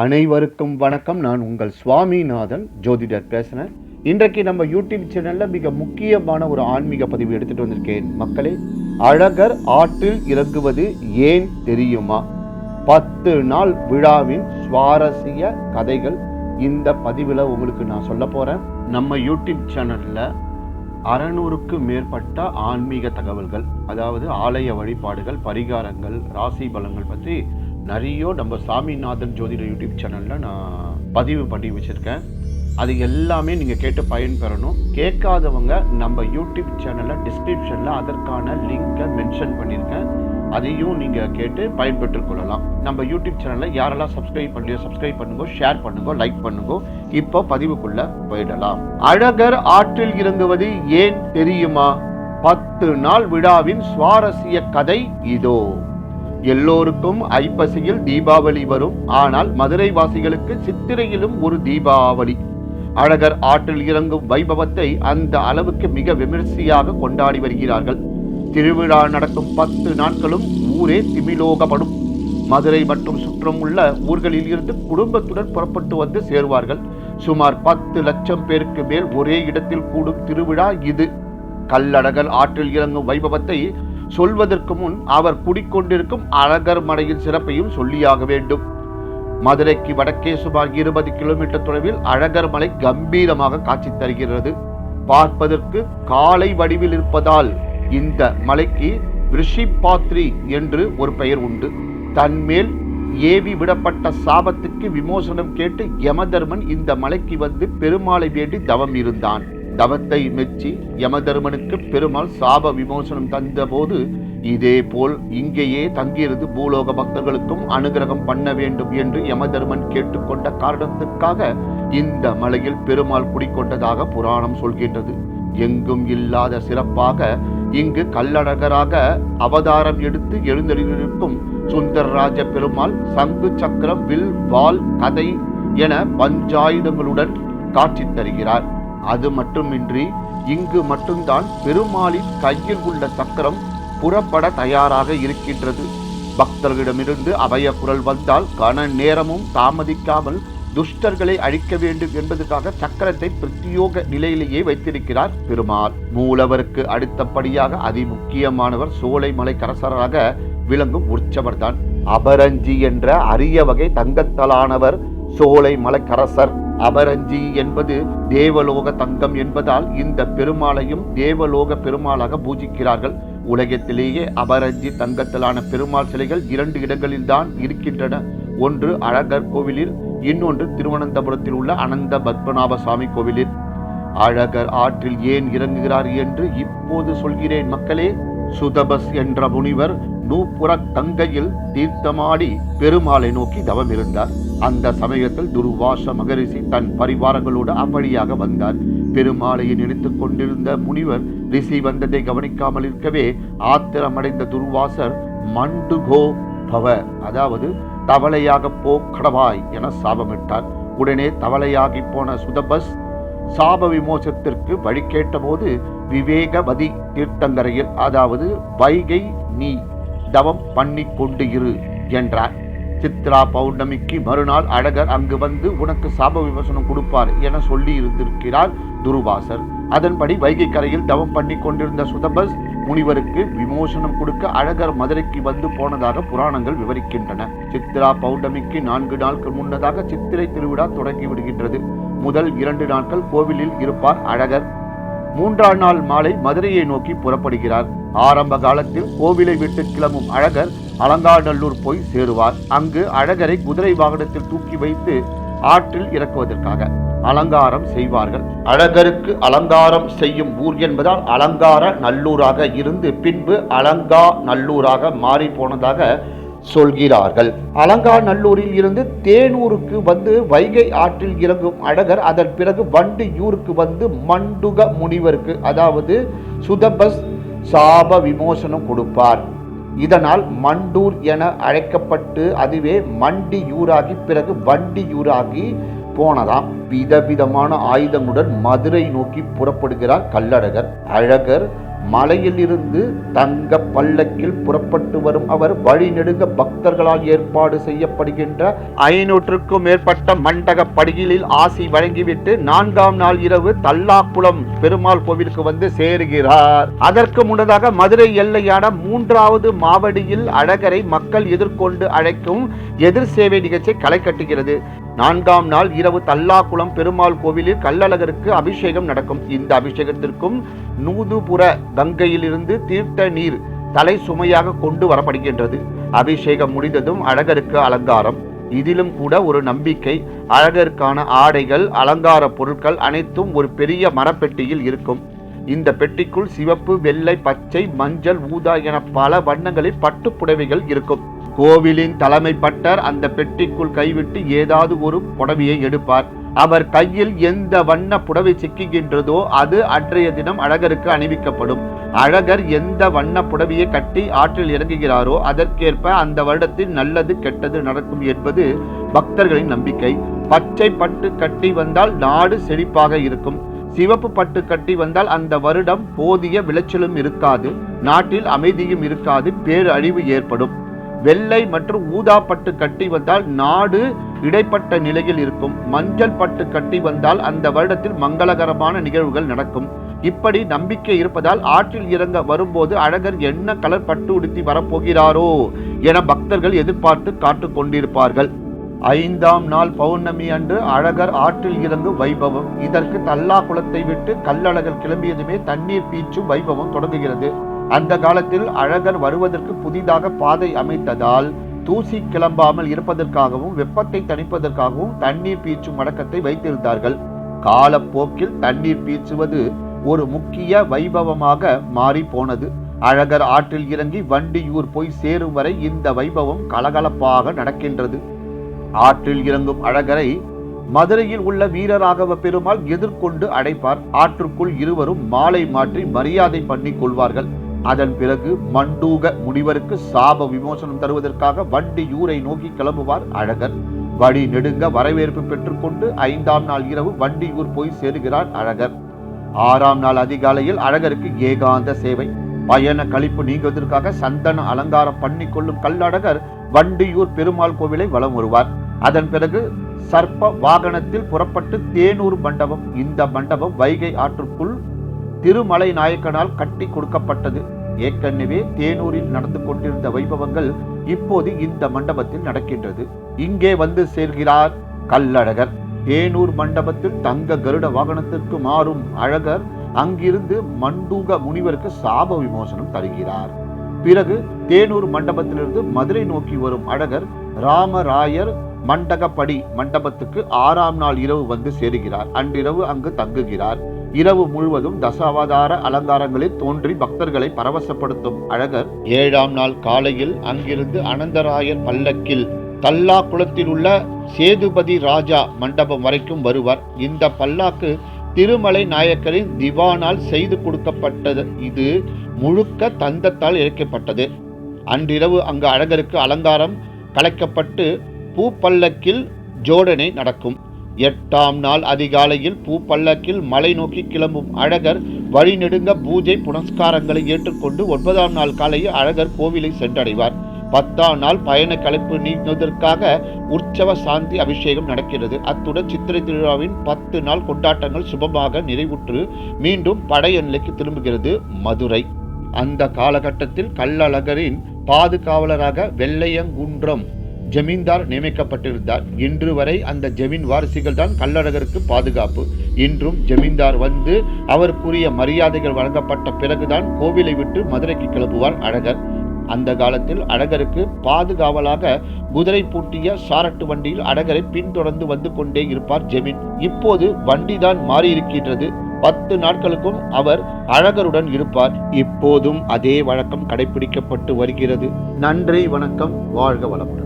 அனைவருக்கும் வணக்கம். நான் உங்கள் சுவாமிநாதன் ஜோதிடர் பேசுகிறேன் இன்றைக்கு நம்ம யூடியூப் சேனலில் மிக முக்கியமான ஒரு ஆன்மீக பதிவு எடுத்துகிட்டு வந்திருக்கேன். மக்களே அழகர் ஆற்றில் இறங்குவது ஏன் தெரியுமா? பத்து நாள் விழாவின் சுவாரஸ்ய கதைகள் இந்த பதிவில் உங்களுக்கு நான் சொல்ல போகிறேன் நம்ம யூடியூப் சேனலில் அறநூறுக்கு மேற்பட்ட ஆன்மீக தகவல்கள் அதாவது ஆலய வழிபாடுகள் பரிகாரங்கள் ராசி பலங்கள் பற்றி நிறைய நம்ம சாமிநாதன் ஜோதிட யூடியூப் சேனலில் நான் பதிவு பண்ணி வச்சுருக்கேன். அது எல்லாமே நீங்கள் கேட்டு பயன்பெறணும். கேட்காதவங்க நம்ம யூடியூப் சேனலில் டிஸ்கிரிப்ஷனில் அதற்கான லிங்கை மென்ஷன் பண்ணியிருக்கேன் அதையும் நீங்கள் கேட்டு பயன்பெற்றுக் கொள்ளலாம். நம்ம யூடியூப் சேனலில் யாரெல்லாம் சப்ஸ்கிரைப் பண்ணலையோ சப்ஸ்கிரைப் பண்ணுங்க ஷேர் பண்ணுங்க லைக் பண்ணுங்க இப்போ பதிவுக்குள்ள போயிடலாம். அழகர் ஆற்றில் இறங்குவது ஏன் தெரியுமா? பத்து நாள் விழாவின் சுவாரஸ்ய கதை இதோ. எல்லோருக்கும் ஐப்பசியில் தீபாவளி வரும். ஆனால் மதுரை வாசிகளுக்கு சித்திரையிலும் ஒரு தீபாவளி. அழகர் ஆற்றில் இறங்கும் வைபவத்தை அந்த அளவுக்கு மிக விமர்சையாக கொண்டாடி வருகிறார்கள். திருவிழா நடக்கும் பத்து நாட்களும் ஊரே திமிலோகப்படும். மதுரை மற்றும் சுற்றம் உள்ள ஊர்களில் இருந்து குடும்பத்துடன் புறப்பட்டு வந்து சேருவார்கள். சுமார் பத்து லட்சம் பேருக்கு மேல் ஒரே இடத்தில் கூடும் திருவிழா இது. கல்லடகல் ஆற்றில் இறங்கும் வைபவத்தை சொல்வதற்கு முன் அவர் குடிக்கொண்டிருக்கும் அழகர் மலையின் சிறப்பையும் சொல்லியாக வேண்டும். மதுரைக்கு வடக்கே சுமார் இருபது கிலோமீட்டர் தொலைவில் அழகர் மலை கம்பீரமாக காட்சி தருகிறது. பார்ப்பதற்கு காலை வடிவில் இருப்பதால் இந்த மலைக்கு ரிஷிபாத்ரி என்று ஒரு பெயர் உண்டு. தன்மேல் ஏவி விடப்பட்ட சாபத்துக்கு விமோசனம் கேட்டு யமதர்மன் இந்த மலைக்கு வந்து பெருமாளை வேண்டி தவம் இருந்தான். தவத்தை மெச்சி யமதர்மனுக்கு பெருமாள் சாப விமோசனம் தந்தபோது இதே போல் இங்கேயே தங்கியிருந்து பூலோக பக்தர்களுக்கும் அனுகிரகம் பண்ண வேண்டும் என்று யமதர்மன் கேட்டுக்கொண்ட காரணத்துக்காக இந்த மலையில் பெருமாள் குடிக்கொண்டதாக புராணம் சொல்கின்றது. எங்கும் இல்லாத சிறப்பாக இங்கு கல்லழகராக அவதாரம் எடுத்து எழுந்தெழுந்திருக்கும் சுந்தரராஜ பெருமாள் சங்கு சக்கரம் வில் வால் கதை என பஞ்சாயுதங்களுடன் காட்சி தருகிறார். அது மட்டுமின்றி இங்கு மட்டும்தான் பெருமாளின் கையில் உள்ள சக்கரம் புறப்பட தயாராக இருக்கின்றது. பக்தர்களிடமிருந்து அபய குரல் வந்தால் கன நேரமும் தாமதிக்காமல் துஷ்டர்களை அழிக்க வேண்டும் என்பதற்காக சக்கரத்தை பிரத்யோக நிலையிலேயே வைத்திருக்கிறார் பெருமாள். மூலவருக்கு அடுத்தபடியாக அதிமுக்கியமானவர் சோலைமலை கரசராக விளங்கும் உற்சவர்தான். அபரஞ்சி என்ற அரிய வகை தங்கத்தலானவர் சோலை மலைக்கரசர் அபரஞ்சி என்பது தேவலோக தங்கம் என்பதால் இந்த பெருமாளையும் தேவலோக பெருமாளாக பூஜிக்கிறார்கள். உலகத்திலேயே அபரஞ்சி தங்கத்திலான பெருமாள் சிலைகள் இரண்டு இடங்களில் தான் இருக்கின்றன. ஒன்று அழகர் கோவிலில் இன்னொன்று திருவனந்தபுரத்தில் உள்ள அனந்த பத்மநாப சுவாமி கோவிலில். அழகர் ஆற்றில் ஏன் இறங்குகிறார் என்று இப்போது சொல்கிறேன் மக்களே. சுதபஸ் என்ற முனிவர் நூப்புற தங்கையில் தீர்த்தமாடி பெருமாளை நோக்கி தவம் இருந்தார் அந்த சமயத்தில் துர்வாச மகரிஷி தன் பரிவாரங்களோடு அவ்வழியாக வந்தார். பெருமாளையை நினைத்துக் கொண்டிருந்த முனிவர் ரிஷி வந்ததை கவனிக்காமல் இருக்கவே ஆத்திரமடைந்த துர்வாசர் மண்டுகோ பவ அதாவது தவளையாக போ கடவாய் என சாபமிட்டார். உடனே தவளையாகி போன சுதபஸ் சாப விமோசத்திற்கு வழி கேட்டபோது விவேகவதி தீர்த்தங்கரையில் அதாவது வைகை நீ தவம் பண்ணி கொண்டு இரு என்றார். சித்ரா பௌர்ணமிக்கு மறுநாள் அழகர் அங்கு வந்து உனக்கு சாப விமோசனம் கொடுப்பார் என சொல்லி இருந்திருக்கிறார் துருவாசர். அதன்படி வைகை கரையில் தவம் பண்ணி கொண்டிருந்த சுதபஸ் முனிவருக்கு விமோசனம் கொடுக்க அழகர் மதுரைக்கு வந்து போனதாக புராணங்கள் விவரிக்கின்றன. சித்ரா பௌர்ணமிக்கு நான்கு நாட்கள் முன்னதாக சித்திரை திருவிழா தொடங்கி விடுகின்றது. முதல் இரண்டு நாட்கள் கோவிலில் இருப்பார் அழகர். மூன்றாம் நாள் மாலை மதுரையை நோக்கி புறப்படுகிறார். ஆரம்ப காலத்தில் கோவிலை விட்டு கிளம்பும் அழகர் அலங்காநல்லூர் போய் சேருவார். அங்கு அழகரை குதிரை வாகனத்தில் தூக்கி வைத்து ஆற்றில் இறக்குவதற்காக அலங்காரம் செய்வார்கள். அழகருக்கு அலங்காரம் செய்யும் ஊர் என்பதால் அலங்கார நல்லூராக இருந்து பின்பு அலங்கா நல்லூராக மாறி போனதாக சொல்கிறார்கள். அலங்காநல்லூரில் இருந்து தேனூருக்கு வந்து வைகை ஆற்றில் இறங்கும் அழகர் அதன் பிறகு வண்டியூருக்கு வந்து மண்டுக முனிவருக்கு அதாவது சுதபஸ் சாப விமோசனம் கொடுப்பார். இதனால் மண்டூர் என அழைக்கப்பட்டு அதுவே மண்டியூராகி பிறகு வண்டியூராகி போனதாம். விதவிதமான ஆயுதங்களுடன் மதுரை நோக்கி புறப்படுகிறார் கல்லழகர் அழகர் மலையிலிருந்து தங்க பல்லக்கில் புறப்பட்டு வரும் அவர் வழி நெடுங்க பக்தர்களால் ஏற்பாடு செய்யப்படுகின்ற ஐநூற்றுக்கும் மேற்பட்ட மண்டக படிகளில் ஆசி வழங்கிவிட்டு நான்காம் நாள் இரவு தல்லாக்குளம் பெருமாள் கோவிலுக்கு வந்து சேருகிறார். அதற்கு முன்னதாக மதுரை எல்லையான மூன்றாவது மாவடியில் அழகரை மக்கள் எதிர்கொண்டு அழைக்கும் எதிர் சேவை நிகழ்ச்சி களை கட்டுகிறது. நான்காம் நாள் இரவு தல்லாக்குளம் பெருமாள் கோவிலில் கள்ளழகருக்கு அபிஷேகம் நடக்கும். இந்த அபிஷேகத்திற்கும் நூதுபுர கங்கையிலிருந்து தீர்த்த நீர் தலை சுமையாக கொண்டு வரப்படுகின்றது. அபிஷேகம் முடிந்ததும் அழகருக்கு அலங்காரம். இதிலும் கூட ஒரு நம்பிக்கை அழகருக்கான ஆடைகள் அலங்கார பொருட்கள் அனைத்தும் ஒரு பெரிய மரப்பெட்டியில் இருக்கும். இந்த பெட்டிக்குள் சிவப்பு வெள்ளை பச்சை மஞ்சள் ஊதா என பல வண்ணங்களில் பட்டு புடவைகள் இருக்கும். கோவிலின் தலைமை பட்டர் அந்த பெட்டிக்குள் கைவிட்டு ஏதாவது ஒரு புடவையை எடுப்பார். அவர் கையில் எந்த வண்ண புடவை சிக்குகின்றதோ அது அன்றைய தினம் அழகருக்கு அணிவிக்கப்படும். அழகர் எந்த வண்ண புடவையை கட்டி ஆற்றில் இறங்குகிறாரோ அதற்கேற்ப அந்த வருடத்தில் நல்லது கெட்டது நடக்கும் என்பது பக்தர்களின் நம்பிக்கை. பச்சை பட்டு கட்டி வந்தால் நாடு செழிப்பாக இருக்கும். சிவப்பு பட்டு கட்டி வந்தால் அந்த வருடம் போதிய விளைச்சலும் இருக்காது. நாட்டில் அமைதியும் இருக்காது பேரழிவு ஏற்படும். வெள்ளை மற்றும் ஊதா பட்டு கட்டி வந்தால் நாடு இடைப்பட்ட நிலையில் இருக்கும். மஞ்சள் பட்டு கட்டி வந்தால் அந்த வருடத்தில் மங்களகரமான நிகழ்வுகள் நடக்கும். இப்படி நம்பிக்கை இருப்பதால் ஆற்றில் இறங்க வரும்போது அழகர் என்ன கலர் பட்டு உடுத்தி வரப்போகிறாரோ என பக்தர்கள் எதிர்பார்த்து காத்து கொண்டிருப்பார்கள். ஐந்தாம் நாள் பௌர்ணமி அன்று அழகர் ஆற்றில் இறங்கும் வைபவம். இதற்கு தல்லா குளத்தை விட்டு கல்லழகர் கிளம்பியதுமே தண்ணீர் பீச்சும் வைபவம் தொடங்குகிறது. அந்த காலத்தில் அழகர் வருவதற்கு புதிதாக பாதை அமைத்ததால் தூசி கிளம்பாமல் இருப்பதற்காகவும் வெப்பத்தை தணிப்பதற்காகவும் தண்ணீர் பீச்சும் வழக்கத்தை வைத்திருந்தார்கள். காலப்போக்கில் தண்ணீர் பீச்சுவது ஒரு முக்கிய வைபவமாக மாறி போனது. அழகர் ஆற்றில் இறங்கி வண்டியூர் போய் சேரும் வரை இந்த வைபவம் கலகலப்பாக நடக்கின்றது. ஆற்றில் இறங்கும் அழகரை மதுரையில் உள்ள வீரராகவ பெருமாள் எதிர்கொண்டு அடைப்பார். ஆற்றுக்குள் இருவரும் மாலை மாற்றி மரியாதை பண்ணி கொள்வார்கள். அதன் பிறகு மண்டூக முனிவருக்கு சாப விமோசனம் தருவதற்காக வண்டியூரை நோக்கி கிளம்புவார் அழகர். வழி நெடுங்க வரவேற்பு பெற்றுக்கொண்டு ஐந்தாம் நாள் இரவு வண்டியூர் போய் சேருகிறார் அழகர். ஆறாம் நாள் அதிகாலையில் அழகருக்கு ஏகாந்த சேவை. பயண கழிப்பு நீங்குவதற்காக சந்தன அலங்காரம் பண்ணி கொள்ளும் கல்லழகர் வண்டியூர் பெருமாள் கோவிலை வலம் வருவார். அதன் பிறகு சர்ப்ப வாகனத்தில் புறப்பட்டு தேனூர் மண்டபம். இந்த மண்டபம் வைகை ஆற்றுக்குள் திருமலை நாயக்கனால் கட்டி கொடுக்கப்பட்டது. ஏற்கனவே தேனூரில் நடந்து கொண்டிருந்த வைபவங்கள் இப்போது இந்த மண்டபத்தில் நடக்கின்றது. இங்கே வந்து சேர்கிறார் கல்லழகர் தேனூர் மண்டபத்தில் தங்க கருட வாகனத்திற்கு மாறும் அழகர் அங்கிருந்து மண்டூக முனிவருக்கு சாப விமோசனம் தருகிறார். பிறகு தேனூர் மண்டபத்திலிருந்து மதுரை நோக்கி வரும் அழகர் ராமராயர் மண்டகப்படி மண்டபத்துக்கு ஆறாம் நாள் இரவு வந்து சேருகிறார். அன்றிரவு அங்கு தங்குகிறார். இரவு முழுவதும் தசாவதார அலங்காரங்களில் தோன்றி பக்தர்களை பரவசப்படுத்தும் அழகர் ஏழாம் நாள் காலையில் அங்கிருந்து அனந்தராயர் பல்லக்கில் தல்லா குளத்தில் உள்ள சேதுபதி ராஜா மண்டபம் வரைக்கும் வருவார். இந்த பல்லாக்கு திருமலை நாயக்கரின் திவானால் செய்து கொடுக்கப்பட்டது. இது முழுக்க தந்தத்தால் இழைக்கப்பட்டது அன்றிரவு அங்கு அழகருக்கு அலங்காரம் கலைக்கப்பட்டு பூப்பல்லக்கில் ஜோடனை நடக்கும். எட்டாம் நாள் அதிகாலையில் பூப்பல்லக்கில் மலை நோக்கி கிளம்பும் அழகர் வழிநெடுங்க பூஜை புனஸ்காரங்களை ஏற்றுக்கொண்டு ஒன்பதாம் நாள் காலையில் அழகர் கோவிலை சென்றடைவார். பத்தாம் நாள் பயண கலைப்பு நீங்குவதற்காக உற்சவ சாந்தி அபிஷேகம் நடக்கிறது. அத்துடன் சித்திரை திருவிழாவின் பத்து நாள் கொண்டாட்டங்கள் சுபமாக நிறைவுற்று மீண்டும் படைய நிலைக்கு திரும்புகிறது மதுரை. அந்த காலகட்டத்தில் கள்ளழகரின் பாதுகாவலராக வெள்ளையங்குன்றம் ஜமீன்தார் நியமிக்கப்பட்டிருந்தார். இன்று வரை அந்த ஜமீன் வாரிசுகள் தான் கள்ளழகருக்கு பாதுகாப்பு. இன்றும் ஜமீன்தார் வந்து அவருக்குரிய மரியாதைகள் வழங்கப்பட்ட பிறகுதான் கோவிலை விட்டு மதுரைக்கு கிளம்புவார் அழகர். அந்த காலத்தில் அழகருக்கு பாதுகாவலாக குதிரை பூட்டிய சாரட்டு வண்டியில் அழகரை பின்தொடர்ந்து வந்து கொண்டே இருப்பார் ஜெமீன். இப்போது வண்டிதான் மாறியிருக்கின்றது. பத்து நாட்களுக்கும் அவர் அழகருடன் இருப்பார். இப்போதும் அதே வழக்கம் கடைபிடிக்கப்பட்டு வருகிறது. நன்றி வணக்கம் வாழ்க வளமுடன்.